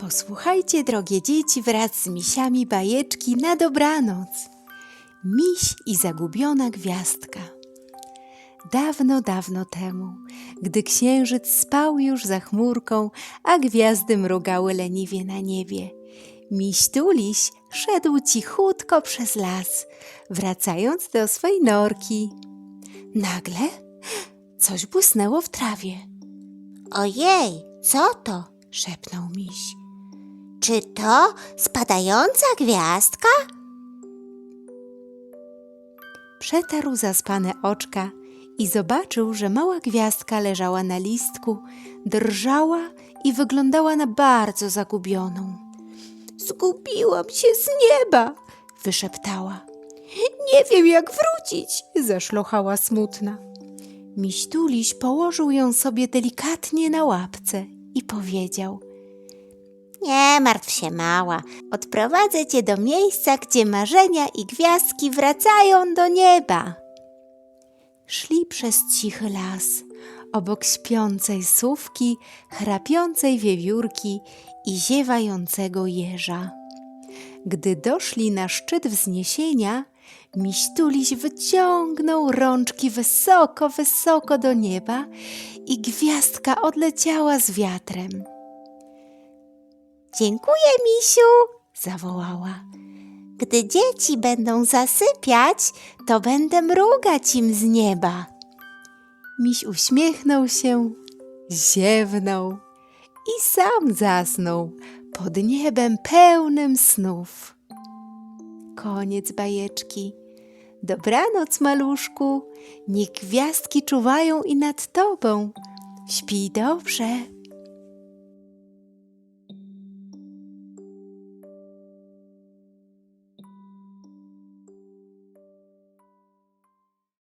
Posłuchajcie, drogie dzieci, wraz z misiami bajeczki na dobranoc. Miś i zagubiona gwiazdka. Dawno, dawno temu, gdy księżyc spał już za chmurką, a gwiazdy mrugały leniwie na niebie, miś Tuliś szedł cichutko przez las, wracając do swej norki. Nagle coś błysnęło w trawie. Ojej, co to? Szepnął miś. Czy to spadająca gwiazdka? Przetarł zaspane oczka i zobaczył, że mała gwiazdka leżała na listku, drżała i wyglądała na bardzo zagubioną. Zgubiłam się z nieba, wyszeptała. Nie wiem, jak wrócić, zaszlochała smutna. Miś Tuliś położył ją sobie delikatnie na łapce i powiedział – Nie martw się, mała. Odprowadzę cię do miejsca, gdzie marzenia i gwiazdki wracają do nieba. Szli przez cichy las, obok śpiącej sówki, chrapiącej wiewiórki i ziewającego jeża. Gdy doszli na szczyt wzniesienia, miś Tuliś wyciągnął rączki wysoko, wysoko do nieba i gwiazdka odleciała z wiatrem. Dziękuję, misiu. Zawołała. Gdy dzieci będą zasypiać, to będę mrugać im z nieba. Miś uśmiechnął się, ziewnął i sam zasnął pod niebem pełnym snów. Koniec bajeczki. Dobranoc, maluszku. Niech gwiazdki czuwają i nad tobą. Śpij dobrze.